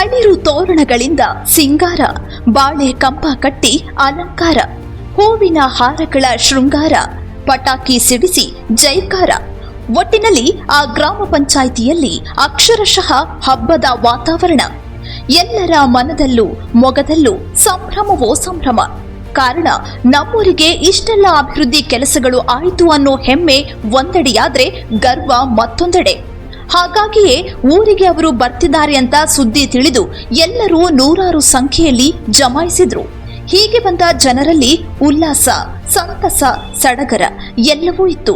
ತಳಿರು ತೋರಣಗಳಿಂದ ಸಿಂಗಾರ, ಬಾಳೆ ಕಂಪ ಕಟ್ಟಿ ಅಲಂಕಾರ, ಹೂವಿನ ಹಾರಗಳ ಶೃಂಗಾರ, ಪಟಾಕಿ ಸಿಡಿಸಿ ಜೈಕಾರ. ಒಟ್ಟಿನಲ್ಲಿ ಆ ಗ್ರಾಮ ಪಂಚಾಯಿತಿಯಲ್ಲಿ ಅಕ್ಷರಶಃ ಹಬ್ಬದ ವಾತಾವರಣ. ಎಲ್ಲರ ಮನದಲ್ಲೂ ಮೊಗದಲ್ಲೂ ಸಂಭ್ರಮವೋ ಸಂಭ್ರಮ. ಕಾರಣ, ನಮ್ಮೂರಿಗೆ ಇಷ್ಟೆಲ್ಲ ಅಭಿವೃದ್ಧಿ ಕೆಲಸಗಳು ಆಯಿತು ಅನ್ನೋ ಹೆಮ್ಮೆ ಒಂದೆಡೆಯಾದ್ರೆ ಗರ್ವ ಮತ್ತೊಂದೆಡೆ. ಹಾಗಾಗಿಯೇ ಊರಿಗೆ ಅವರು ಬರ್ತಿದ್ದಾರೆ ಅಂತ ಸುದ್ದಿ ತಿಳಿದು ಎಲ್ಲರೂ ನೂರಾರು ಸಂಖ್ಯೆಯಲ್ಲಿ ಜಮಾಯಿಸಿದ್ರು. ಹೀಗೆ ಬಂದ ಜನರಲ್ಲಿ ಉಲ್ಲಾಸ, ಸಂತಸ, ಸಡಗರ ಎಲ್ಲವೂ ಇತ್ತು.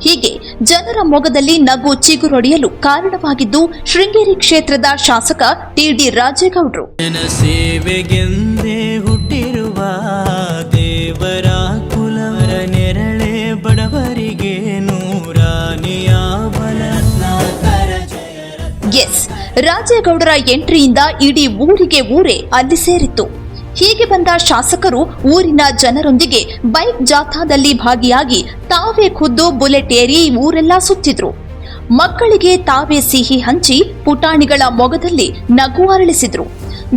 ಹೀಗೆ ಜನರ ಮೊಗದಲ್ಲಿ ನಗು ಚಿಗುರೊಡೆಯಲು ಕಾರಣವಾಗಿದ್ದು ಶೃಂಗೇರಿ ಕ್ಷೇತ್ರದ ಶಾಸಕ ಟಿಡಿ ರಾಜೇಗೌಡರು. ಎಸ್. ರಾಜೇಗೌಡರ ಎಂಟ್ರಿಯಿಂದ ಇಡೀ ಊರಿಗೆ ಊರೇ ಅಲ್ಲಿ ಸೇರಿತ್ತು. ಹೀಗೆ ಬಂದ ಶಾಸಕರು ಊರಿನ ಜನರೊಂದಿಗೆ ಬೈಕ್ ಜಾಥಾದಲ್ಲಿ ಭಾಗಿಯಾಗಿ ತಾವೇ ಖುದ್ದು ಬುಲೆಟ್ ಏರಿ ಊರೆಲ್ಲ ಸುತ್ತಿದ್ರು. ಮಕ್ಕಳಿಗೆ ತಾವೇ ಸಿಹಿ ಹಂಚಿ ಪುಟಾಣಿಗಳ ಮೊಗದಲ್ಲಿ ನಗು ಅರಳಿಸಿದ್ರು.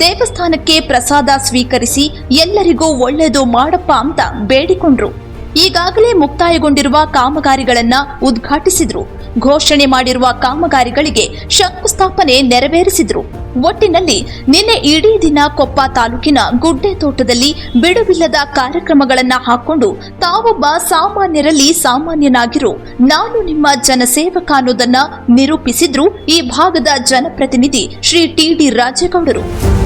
ದೇವಸ್ಥಾನಕ್ಕೆ ಪ್ರಸಾದ ಸ್ವೀಕರಿಸಿ ಎಲ್ಲರಿಗೂ ಒಳ್ಳೆಯದು ಮಾಡಪ್ಪ ಅಂತ ಬೇಡಿಕೊಂಡ್ರು. ಈಗಾಗಲೇ ಮುಕ್ತಾಯಗೊಂಡಿರುವ ಕಾಮಗಾರಿಗಳನ್ನ ಉದ್ಘಾಟಿಸಿದ್ರು. ಘೋಷಣೆ ಮಾಡಿರುವ ಕಾಮಗಾರಿಗಳಿಗೆ ಶಂಕುಸ್ಥಾಪನೆ ನೆರವೇರಿಸಿದ್ರು. ಒಟ್ಟಿನಲ್ಲಿ ನಿನ್ನೆ ಇಡೀ ದಿನ ಕೊಪ್ಪ ತಾಲೂಕಿನ ಗುಡ್ಡೆ ತೋಟದಲ್ಲಿ ಬಿಡುವಿಲ್ಲದ ಕಾರ್ಯಕ್ರಮಗಳನ್ನ ಹಾಕೊಂಡು ತಾವೊಬ್ಬ ಸಾಮಾನ್ಯರಲ್ಲಿ ಸಾಮಾನ್ಯನಾಗಿರೋ. ನಾನು ನಿಮ್ಮ ಜನಸೇವಕ ಅನ್ನೋದನ್ನ ನಿರೂಪಿಸಿದ್ರು ಈ ಭಾಗದ ಜನಪ್ರತಿನಿಧಿ ಶ್ರೀ ಟಿ ಡಿ ರಾಜೇಗೌಡರು.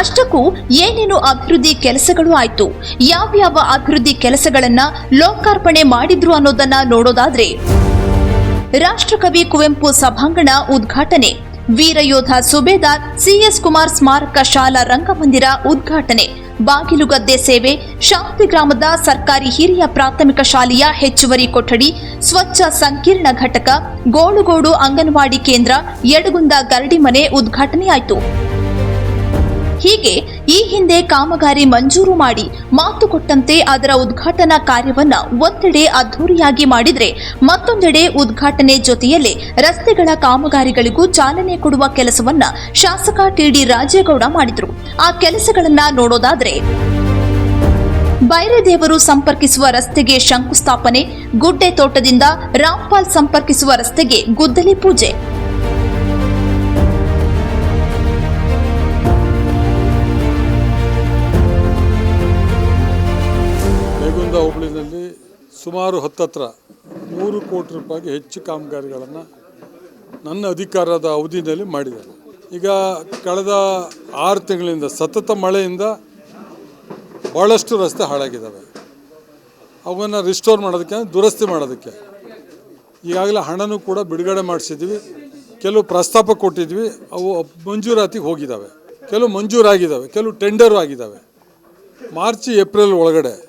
ಅಷ್ಟಕ್ಕೂ ಏನೇನು ಅಭಿವೃದ್ಧಿ ಕೆಲಸಗಳು ಆಯ್ತು. ಯಾವ್ಯಾವ ಅಭಿವೃದ್ಧಿ ಕೆಲಸಗಳನ್ನ ಲೋಕಾರ್ಪಣೆ ಮಾಡಿದ್ರು ಅನ್ನೋದನ್ನ ನೋಡೋದಾದ್ರೆ, ರಾಷ್ಟ್ರಕವಿ ಕುವೆಂಪು ಸಭಾಂಗಣ ಉದ್ಘಾಟನೆ, ವೀರಯೋಧ ಸುಬೇದಾರ್ ಸಿಎಸ್ ಕುಮಾರ್ ಸ್ಮಾರಕ ಶಾಲಾ ರಂಗಮಂದಿರ ಉದ್ಘಾಟನೆ ಬಾಗಿಲುಗದ್ದೆ ಸೇವೆ, ಶಾಂತಿ ಗ್ರಾಮದ ಸರ್ಕಾರಿ ಹಿರಿಯ ಪ್ರಾಥಮಿಕ ಶಾಲೆಯ ಹೆಚ್ಚುವರಿ ಕೊಠಡಿ, ಸ್ವಚ್ಛ ಸಂಕೀರ್ಣ ಘಟಕ, ಗೋಳುಗೋಡು ಅಂಗನವಾಡಿ ಕೇಂದ್ರ, ಯಡಗುಂದ ಗರಡಿ ಮನೆ ಉದ್ಘಾಟನೆಯಾಯಿತು. ಹೀಗೆ ಈ ಹಿಂದೆ ಕಾಮಗಾರಿ ಮಂಜೂರು ಮಾಡಿ ಮಾತು ಕೊಟ್ಟಂತೆ ಅದರ ಉದ್ಘಾಟನಾ ಕಾರ್ಯವನ್ನ ಒಂದೆಡೆ ಅದ್ದೂರಿಯಾಗಿ ಮಾಡಿದ್ರೆ ಮತ್ತೊಂದೆಡೆ ಉದ್ಘಾಟನೆ ಜೊತೆಯಲ್ಲೇ ರಸ್ತೆಗಳ ಕಾಮಗಾರಿಗಳಿಗೂ ಚಾಲನೆ ಕೊಡುವ ಕೆಲಸವನ್ನ ಶಾಸಕ ಟಿಡಿ ರಾಜೇಗೌಡ ಮಾಡಿದ್ರು. ಆ ಕೆಲಸಗಳನ್ನ ನೋಡೋದಾದ್ರೆ ಬೈರೆದೇವರು ಸಂಪರ್ಕಿಸುವ ರಸ್ತೆಗೆ ಶಂಕುಸ್ಥಾಪನೆ, ಗುಡ್ಡೆ ತೋಟದಿಂದ ರಾಮ್ಪಾಲ್ ಸಂಪರ್ಕಿಸುವ ರಸ್ತೆಗೆ ಗುದ್ದಲಿ ಪೂಜೆ. ಸುಮಾರು ಹತ್ತತ್ರ ಮೂರು ಕೋಟಿ ರೂಪಾಯಿಗೆ ಹೆಚ್ಚು ಕಾಮಗಾರಿಗಳನ್ನು ನನ್ನ ಅಧಿಕಾರದ ಅವಧಿಯಲ್ಲಿ ಮಾಡಿದ್ದಾರೆ. ಈಗ ಕಳೆದ ಆರು ತಿಂಗಳಿಂದ ಸತತ ಮಳೆಯಿಂದ ಭಾಳಷ್ಟು ರಸ್ತೆ ಹಾಳಾಗಿದ್ದಾವೆ. ಅವನ್ನು ರಿಸ್ಟೋರ್ ಮಾಡೋದಕ್ಕೆ, ದುರಸ್ತಿ ಮಾಡೋದಕ್ಕೆ. ಈಗಾಗಲೇ ಹಣನೂ ಕೂಡ ಬಿಡುಗಡೆ ಮಾಡಿಸಿದ್ವಿ. ಕೆಲವು ಪ್ರಸ್ತಾಪ ಕೊಟ್ಟಿದ್ವಿ. ಅವು ಮಂಜೂರಾತಿಗೆ ಹೋಗಿದ್ದಾವೆ. ಕೆಲವು ಮಂಜೂರಾಗಿದ್ದಾವೆ. ಕೆಲವು ಟೆಂಡರು ಆಗಿದ್ದಾವೆ. ಮಾರ್ಚ್, ಏಪ್ರಿಲ್ ಒಳಗಡೆ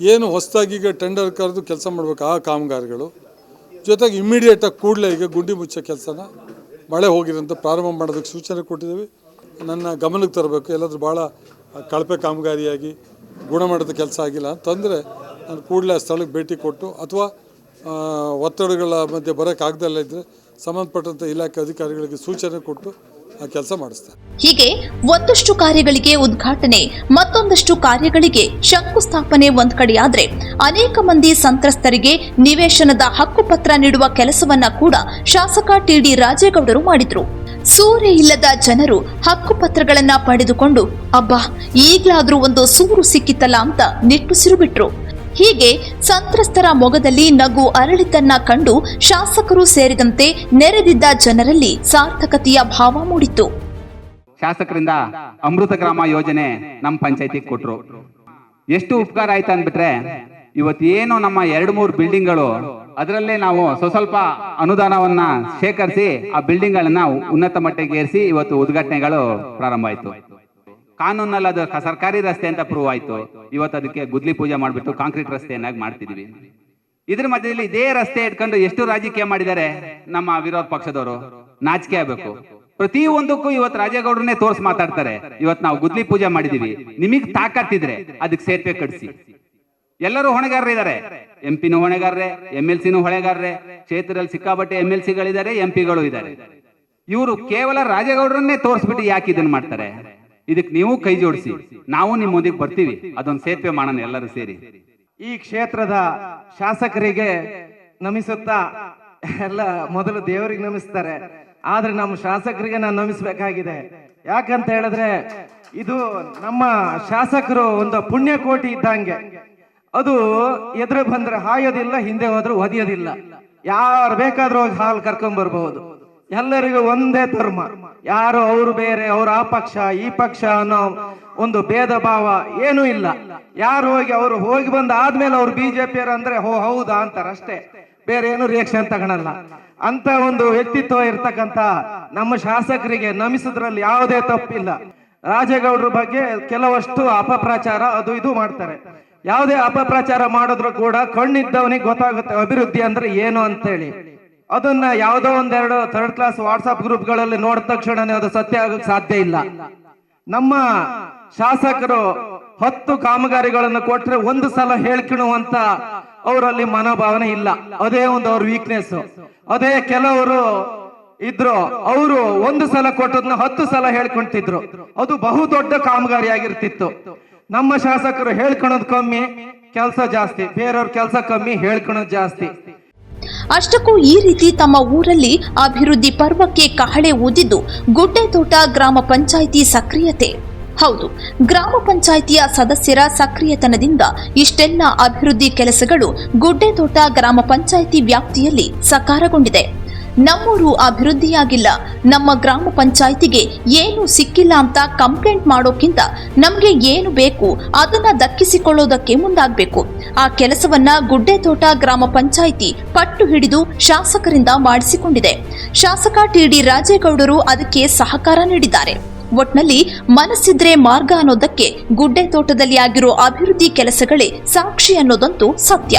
ಏನು ಹೊಸದಾಗಿ ಈಗ ಟೆಂಡರ್ ಕರೆದು ಕೆಲಸ ಮಾಡಬೇಕು ಆ ಕಾಮಗಾರಿಗಳು. ಜೊತೆಗೆ ಇಮ್ಮಿಡಿಯೇಟಾಗಿ ಕೂಡಲೇ ಈಗ ಗುಂಡಿ ಮುಚ್ಚೋ ಕೆಲಸನ ಮಳೆ ಹೋಗಿರೋಂಥ ಪ್ರಾರಂಭ ಮಾಡೋದಕ್ಕೆ ಸೂಚನೆ ಕೊಟ್ಟಿದ್ದೀವಿ. ನನ್ನ ಗಮನಕ್ಕೆ ತರಬೇಕು. ಎಲ್ಲಾದರೂ ಭಾಳ ಕಳಪೆ ಕಾಮಗಾರಿಯಾಗಿ ಗುಣಮಟ್ಟದ ಕೆಲಸ ಆಗಿಲ್ಲ ಅಂತಂದರೆ ನಾನು ಕೂಡಲೇ ಆ ಸ್ಥಳಕ್ಕೆ ಭೇಟಿ ಕೊಟ್ಟು ಅಥವಾ ಒತ್ತಡಗಳ ಮಧ್ಯೆ ಬರೋಕ್ಕಾಗ್ದಲ್ಲ ಇದ್ದರೆ ಸಂಬಂಧಪಟ್ಟಂಥ ಇಲಾಖೆ ಅಧಿಕಾರಿಗಳಿಗೆ ಸೂಚನೆ ಕೊಟ್ಟು ಆ ಕೆಲಸ ಮಾಡಿಸ್ತಾರೆ. ಹೀಗೆ ಒಂದಷ್ಟು ಕಾರ್ಯಗಳಿಗೆ ಉದ್ಘಾಟನೆ, ಮತ್ತೊಂದಷ್ಟು ಕಾರ್ಯಗಳಿಗೆ ಶಂಕುಸ್ಥಾಪನೆ ಒಂದ್ ಕಡೆಯಾದ್ರೆ ಅನೇಕ ಮಂದಿ ಸಂತ್ರಸ್ತರಿಗೆ ನಿವೇಶನದ ಹಕ್ಕುಪತ್ರ ನೀಡುವ ಕೆಲಸವನ್ನ ಕೂಡ ಶಾಸಕ ಟಿಡಿ ರಾಜೇಗೌಡರು ಮಾಡಿದ್ರು. ಸೂರೆ ಇಲ್ಲದ ಜನರು ಹಕ್ಕುಪತ್ರಗಳನ್ನ ಪಡೆದುಕೊಂಡು, ಅಬ್ಬಾ, ಈಗ್ಲಾದ್ರೂ ಒಂದು ಸೂರು ಸಿಕ್ಕಿತ್ತಲ್ಲ ಅಂತ ನಿಟ್ಟುಸಿರು ಬಿಟ್ರು. ಹೀಗೆ ಸಂತ್ರಸ್ತರ ಮೊಗದಲ್ಲಿ ನಗು ಅರಳಿದ್ದನ್ನ ಕಂಡು ಶಾಸಕರು ಸೇರಿದಂತೆ ನೆರೆದಿದ್ದ ಜನರಲ್ಲಿ ಸಾರ್ಥಕತೆಯ ಭಾವ ಮೂಡಿತು ಶಾಸಕರಿಂದ ಅಮೃತ ಗ್ರಾಮ ಯೋಜನೆ ನಮ್ಮ ಪಂಚಾಯತಿ ಕೊಟ್ರು. ಎಷ್ಟು ಉಪಕಾರ ಆಯ್ತು ಅಂದ್ಬಿಟ್ರೆ, ಇವತ್ತೇನು ನಮ್ಮ ಎರಡು ಮೂರು ಬಿಲ್ಡಿಂಗ್ಗಳು ಅದರಲ್ಲೇ ನಾವು ಸ್ವಸ್ವಲ್ಪ ಅನುದಾನವನ್ನ ಶೇಖರಿಸಿ ಆ ಬಿಲ್ಡಿಂಗ್ ಗಳನ್ನ ಉನ್ನತ ಮಟ್ಟಕ್ಕೆ ಏರಿಸಿ ಇವತ್ತು ಉದ್ಘಾಟನೆಗಳು ಪ್ರಾರಂಭ ಆಯ್ತು. ಕಾನೂನಲ್ಲಿ ಅದು ಸರ್ಕಾರಿ ರಸ್ತೆ ಅಂತ ಪ್ರೂವ್ ಆಯ್ತು. ಇವತ್ತು ಅದಕ್ಕೆ ಗುದ್ಲಿ ಪೂಜೆ ಮಾಡಿಬಿಟ್ಟು ಕಾಂಕ್ರೀಟ್ ರಸ್ತೆಯನ್ನಾಗಿ ಮಾಡ್ತಿದೀವಿ ಇದ್ರ ಮಧ್ಯದಲ್ಲಿ ಇದೇ ರಸ್ತೆ ಇಟ್ಕೊಂಡು ಎಷ್ಟು ರಾಜಕೀಯ ಮಾಡಿದ್ದಾರೆ ನಮ್ಮ ವಿರೋಧ ಪಕ್ಷದವರು. ನಾಚಿಕೆ ಆಗ್ಬೇಕು. ಪ್ರತಿಯೊಂದಕ್ಕೂ ಇವತ್ತು ರಾಜೇಗೌಡರನ್ನೇ ತೋರ್ಸ್ ಮಾತಾಡ್ತಾರೆ. ಇವತ್ತು ನಾವು ಗುದ್ಲಿ ಪೂಜೆ ಮಾಡಿದೀವಿ ನಿಮಗ್ ತಾಕತ್ತಿದ್ರೆ ಅದಕ್ಕೆ ಸೇತುವೆ ಕಟ್ಸಿ. ಎಲ್ಲರೂ ಹೊಣೆಗಾರರು ಇದ್ದಾರೆ ಎಂ ಪಿನೂ ಹೊಣೆಗಾರರೇ, ಎಂ ಎಲ್ ಸಿನೂ ಹೊಣೆಗಾರರೇ, ಕ್ಷೇತ್ರದಲ್ಲಿ ಸಿಕ್ಕಾಪಟ್ಟೆ ಎಂ ಎಲ್ ಸಿಗಳಿದ್ದಾರೆ, ಎಂ ಪಿಗಳು ಇದ್ದಾರೆ. ಇವರು ಕೇವಲ ರಾಜೇಗೌಡರನ್ನೇ ತೋರಿಸ್ಬಿಟ್ಟು ಯಾಕೆ ಇದನ್ನ ಮಾಡ್ತಾರೆ? ಇದಕ್ಕೆ ನೀವು ಕೈ ಜೋಡಿಸಿ. ನಾವು ನಿಮ್ಮೊಂದಿಗೆ ಬರ್ತೀವಿ. ಅದೊಂದು ಸೇತುವೆ ಮಾಡೋಣ ಎಲ್ಲರೂ ಸೇರಿ. ಈ ಕ್ಷೇತ್ರದ ಶಾಸಕರಿಗೆ ನಮಿಸುತ್ತಾ ಎಲ್ಲ ಮೊದಲು ದೇವರಿಗೆ ನಮಿಸ್ತಾರೆ. ಆದ್ರೆ ನಮ್ಮ ಶಾಸಕರಿಗೆ ನಾನು ನಮಿಸ್ಬೇಕಾಗಿದೆ. ಯಾಕಂತ ಹೇಳಿದ್ರೆ, ಇದು ನಮ್ಮ ಶಾಸಕರು ಒಂದು ಪುಣ್ಯಕೋಟಿ ಇದ್ದಂಗೆ. ಅದು ಎದುರು ಬಂದ್ರೆ ಹಾಯೋದಿಲ್ಲ, ಹಿಂದೆ ಹೋದ್ರೆ ಒದಿಯೋದಿಲ್ಲ. ಯಾರು ಬೇಕಾದ್ರೂ ಹೋಗಿ ಹಾಲು ಕರ್ಕೊಂಡ್ ಬರ್ಬಹುದು ಎಲ್ಲರಿಗೂ ಒಂದೇ ಧರ್ಮ. ಯಾರು ಅವರು ಬೇರೆ, ಅವ್ರ ಆ ಪಕ್ಷ, ಈ ಪಕ್ಷ ಅನ್ನೋ ಒಂದು ಭೇದ ಭಾವ ಏನೂ ಇಲ್ಲ. ಯಾರು ಹೋಗಿ ಅವರು ಹೋಗಿ ಬಂದ ಆದ್ಮೇಲೆ ಅವ್ರು ಬಿಜೆಪಿ ಅಂದ್ರೆ, ಹೋ, ಹೌದಾ? ಅಂತಾರೆ ಅಷ್ಟೇ ಬೇರೆ ಏನು ರಿಯಾಕ್ಷನ್ ತಗೊಳಲ್ಲ. ಅಂತ ಒಂದು ವ್ಯಕ್ತಿತ್ವ ಇರ್ತಕ್ಕಂತ ನಮ್ಮ ಶಾಸಕರಿಗೆ ನಮಿಸೋದ್ರಲ್ಲಿ ಯಾವುದೇ ತಪ್ಪಿಲ್ಲ. ರಾಜೇಗೌಡರ ಬಗ್ಗೆ ಕೆಲವಷ್ಟು ಅಪಪ್ರಚಾರ ಅದು ಇದು ಮಾಡ್ತಾರೆ. ಯಾವುದೇ ಅಪಪ್ರಚಾರ ಮಾಡಿದ್ರು ಕೂಡ ಕಣ್ಣಿದ್ದವನಿಗೆ ಗೊತ್ತಾಗುತ್ತೆ ಅಭಿವೃದ್ಧಿ ಅಂದ್ರೆ ಏನು ಅಂತೇಳಿ. ಅದನ್ನ ಯಾವುದೋ ಒಂದೆರಡು ಥರ್ಡ್ ಕ್ಲಾಸ್ ವಾಟ್ಸ್ಆಪ್ ಗ್ರೂಪ್ಗಳಲ್ಲಿ ನೋಡಿದ ತಕ್ಷಣನೇ ಅದು ಸತ್ಯ ಆಗಕ್ಕೆ ಸಾಧ್ಯ ಇಲ್ಲ. ನಮ್ಮ ಶಾಸಕರು ಹತ್ತು ಕಾಮಗಾರಿಗಳನ್ನು ಕೊಟ್ರೆ ಒಂದು ಸಲ ಹೇಳ್ಕಿಣುವಂತ ಅವರಲ್ಲಿ ಮನೋಭಾವನೆ ಇಲ್ಲ. ಅದೇ ಒಂದು ಅವ್ರ ವೀಕ್ನೆಸ್ ಅದೇ ಕೆಲವರು ಇದ್ರು, ಅವರು ಒಂದು ಸಲ ಕೊಟ್ಟದ್ನ ಹತ್ತು ಸಲ ಹೇಳ್ಕೊಂತಿದ್ರು. ಅದು ಬಹು ದೊಡ್ಡ ಕಾಮಗಾರಿ ಆಗಿರ್ತಿತ್ತು. ನಮ್ಮ ಶಾಸಕರು ಹೇಳ್ಕೊಳೋದು ಕಮ್ಮಿ, ಕೆಲಸ ಜಾಸ್ತಿ. ಬೇರೆಯವ್ರ ಕೆಲಸ ಕಮ್ಮಿ ಹೇಳ್ಕೊಳೋದು ಜಾಸ್ತಿ. ಅಷ್ಟಕ್ಕೂ ಈ ರೀತಿ ತಮ್ಮ ಊರಲ್ಲಿ ಅಭಿವೃದ್ಧಿ ಪರ್ವಕ್ಕೆ ಕಹಳೆ ಊದಿದ್ದು ಗುಡ್ಡೆತೋಟ ಗ್ರಾಮ ಪಂಚಾಯಿತಿ ಸಕ್ರಿಯತೆ. ಹೌದು, ಗ್ರಾಮ ಪಂಚಾಯಿತಿಯ ಸದಸ್ಯರ ಸಕ್ರಿಯತನದಿಂದ ಇಷ್ಟೆಲ್ಲ ಅಭಿವೃದ್ಧಿ ಕೆಲಸಗಳು ಗುಡ್ಡೆತೋಟ ಗ್ರಾಮ ಪಂಚಾಯಿತಿ ವ್ಯಾಪ್ತಿಯಲ್ಲಿ ಸಕಾರಗೊಂಡಿದೆ. ನಮ್ಮೂರು ಅಭಿವೃದ್ಧಿಯಾಗಿಲ್ಲ. ನಮ್ಮ ಗ್ರಾಮ ಪಂಚಾಯಿತಿಗೆ ಏನು ಸಿಕ್ಕಿಲ್ಲ ಅಂತ ಕಂಪ್ಲೇಂಟ್ ಮಾಡೋಕ್ಕಿಂತ ನಮಗೆ ಏನು ಬೇಕು, ಅದನ್ನ ದಕ್ಕಿಸಿಕೊಳ್ಳೋದಕ್ಕೆ ಮುಂದಾಗಬೇಕು. ಆ ಕೆಲಸವನ್ನ ಗುಡ್ಡೆತೋಟ ಗ್ರಾಮ ಪಂಚಾಯಿತಿ ಪಟ್ಟು ಹಿಡಿದು ಶಾಸಕರಿಂದ ಮಾಡಿಸಿಕೊಂಡಿದೆ. ಶಾಸಕ ಟಿಡಿ ರಾಜೇಗೌಡರು ಅದಕ್ಕೆ ಸಹಕಾರ ನೀಡಿದ್ದಾರೆ. ಒಟ್ನಲ್ಲಿ ಮನಸ್ಸಿದ್ರೆ ಮಾರ್ಗ ಅನ್ನೋದಕ್ಕೆ ಗುಡ್ಡೆ ತೋಟದಲ್ಲಿ ಆಗಿರೋ ಅಭಿವೃದ್ಧಿ ಕೆಲಸಗಳೇ ಸಾಕ್ಷಿ ಅನ್ನೋದಂತೂ ಸತ್ಯ.